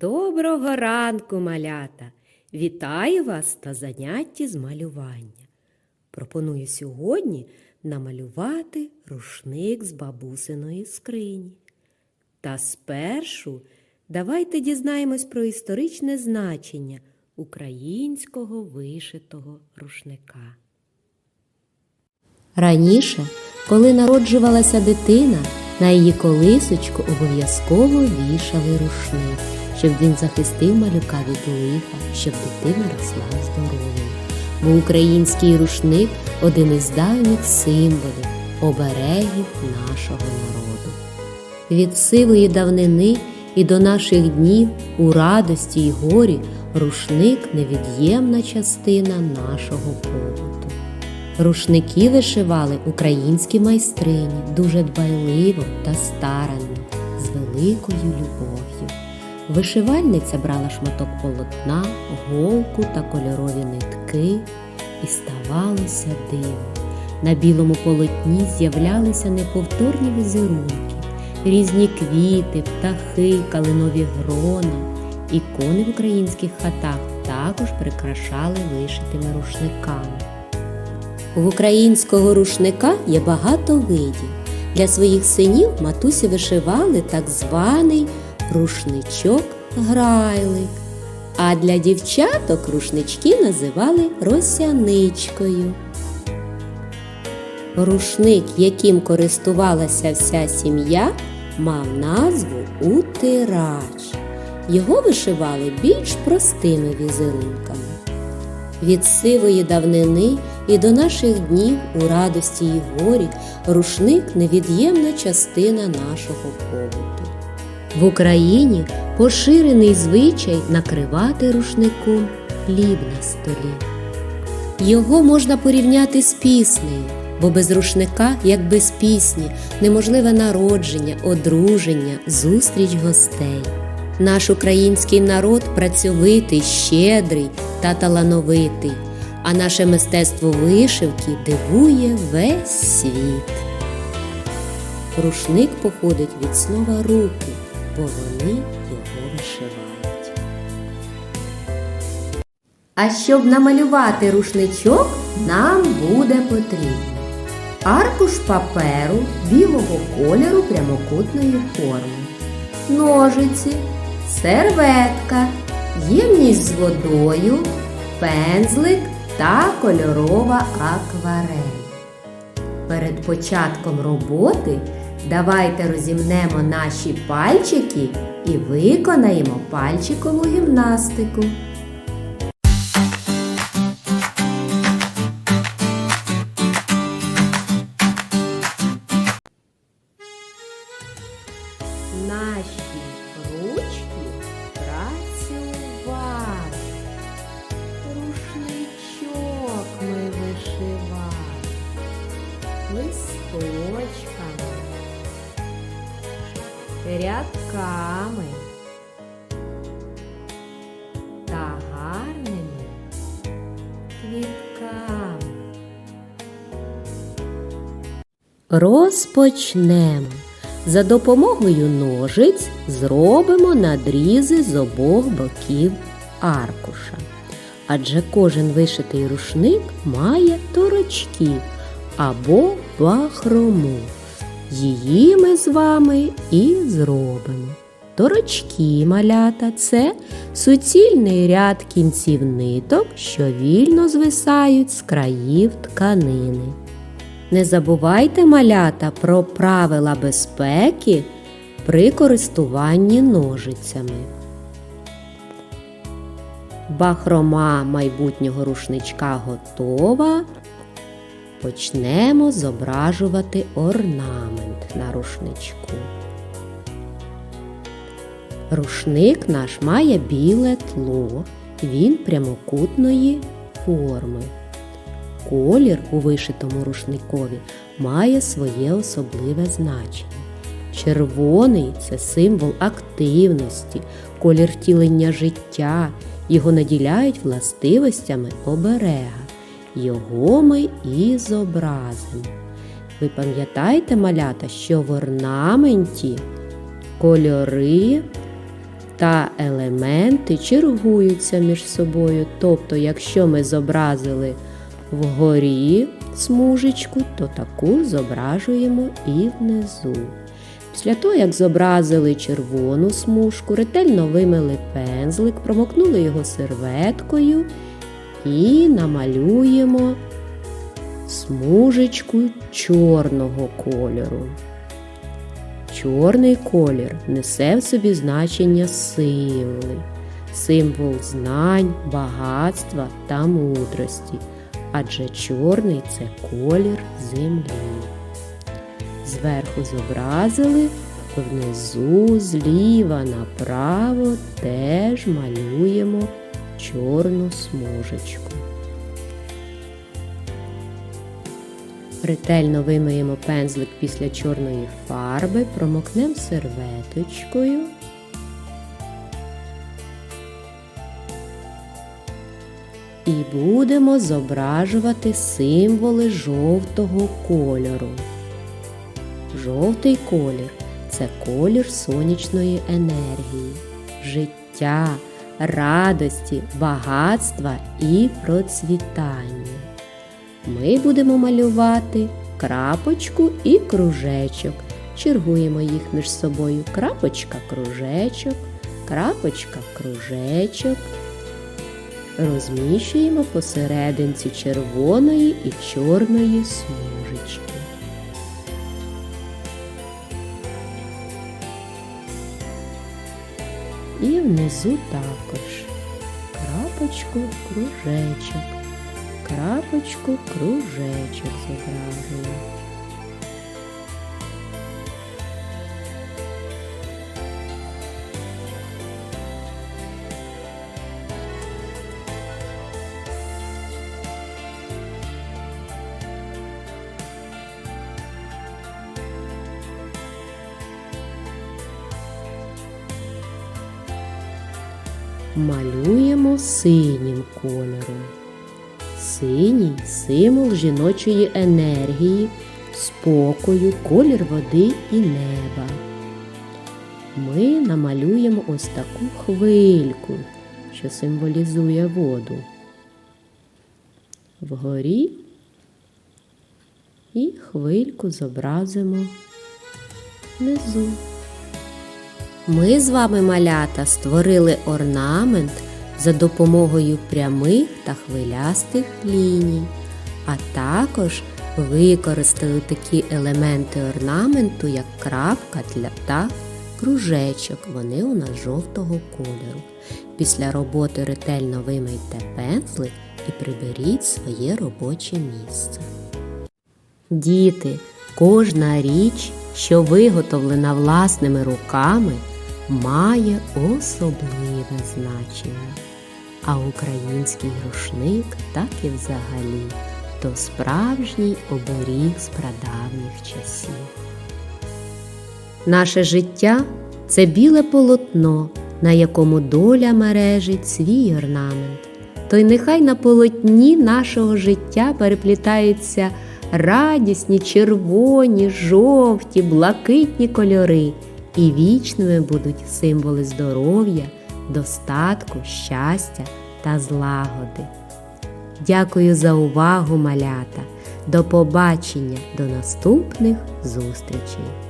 Доброго ранку, малята! Вітаю вас на занятті з малювання. Пропоную сьогодні намалювати рушник з бабусиної скрині. Та спершу давайте дізнаємось про історичне значення українського вишитого рушника. Раніше, коли народжувалася дитина, на її колисочку обов'язково вішали рушник, щоб він захистив малюка від лиха, щоб дитина росла здоровою. Бо український рушник один із давніх символів, оберегів нашого народу. Від сивої давнини і до наших днів у радості й горі рушник невід'ємна частина нашого побуту. Рушники вишивали українські майстрині дуже дбайливо та старанно, з великою любов'ю. Вишивальниця брала шматок полотна, голку та кольорові нитки, і ставалося диво. На білому полотні з'являлися неповторні візерунки, різні квіти, птахи, калинові грона. Ікони в українських хатах також прикрашали вишитими рушниками. В українського рушника є багато видів. Для своїх синів матусі вишивали так званий рушничок-грайлик, а для дівчаток рушнички називали росяничкою. Рушник, яким користувалася вся сім'я, мав назву утирач. Його вишивали більш простими візерунками. Від сивої давнини і до наших днів у радості й горі рушник невід'ємна частина нашого побуту. В Україні поширений звичай накривати рушником хліб на столі. Його можна порівняти з піснею, бо без рушника, як без пісні, неможливе народження, одруження, зустріч гостей. Наш український народ працьовитий, щедрий та талановитий, а наше мистецтво вишивки дивує весь світ. Рушник походить від слова руки, бо вони його вишивають. А щоб намалювати рушничок, нам буде потрібно аркуш паперу білого кольору прямокутної форми, ножиці, серветка, ємність з водою, пензлик та кольорова акварель. Перед початком роботи давайте розімнемо наші пальчики і виконаємо пальчикову гімнастику. Рядками та гарними квітками. Розпочнемо. За допомогою ножиць зробимо надрізи з обох боків аркуша. Адже кожен вишитий рушник має торочки або бахрому. Її ми з вами і зробимо. Торочки малята це суцільний ряд кінців ниток, що вільно звисають з країв тканини. Не забувайте малята про правила безпеки при користуванні ножицями. Бахрома майбутнього рушничка готова. Почнемо зображувати орнамент на рушничку. Рушник наш має біле тло, він прямокутної форми. Колір у вишитому рушникові має своє особливе значення. Червоний це символ активності, колір втілення життя, його наділяють властивостями оберега. Його ми і зобразимо. Ви пам'ятаєте, малята, що в орнаменті кольори та елементи чергуються між собою. Тобто, якщо ми зобразили вгорі смужечку, то таку зображуємо і внизу. Після того, як зобразили червону смужку, ретельно вимили пензлик, промокнули його серветкою і намалюємо смужечку чорного кольору. Чорний колір несе в собі значення сили, символ знань, багатства та мудрості, адже чорний це колір землі. Зверху зобразили, внизу, зліва направо теж малюємо чорну смужечку. Ретельно вимиємо пензлик після чорної фарби, промокнемо серветочкою. І будемо зображувати символи жовтого кольору. Жовтий колір це колір сонячної енергії, життя, радості, багатства і процвітання. Ми будемо малювати крапочку і кружечок. Чергуємо їх між собою. Крапочка, кружечок, крапочка, кружечок. Розміщуємо посерединці червоної і чорної смужечки. Внизу також крапочку, кружечок крапочку, кружечок зображую. Малюємо синім кольором. Синій символ жіночої енергії, спокою, колір води і неба. Ми намалюємо ось таку хвильку, що символізує воду. Вгорі і хвильку зобразимо внизу. Ми з вами малята створили орнамент за допомогою прямих та хвилястих ліній, а також використали такі елементи орнаменту, як крапка та кружечок. Вони у нас жовтого кольору. Після роботи ретельно вимийте пензлик і приберіть своє робоче місце. Діти, кожна річ, що виготовлена власними руками, має особливе значення. А український рушник так і взагалі то справжній оберіг з прадавніх часів. Наше життя це біле полотно, на якому доля мережить свій орнамент. То й нехай на полотні нашого життя переплітаються радісні, червоні, жовті, блакитні кольори, і вічними будуть символи здоров'я, достатку, щастя та злагоди. Дякую за увагу, малята! До побачення, до наступних зустрічей!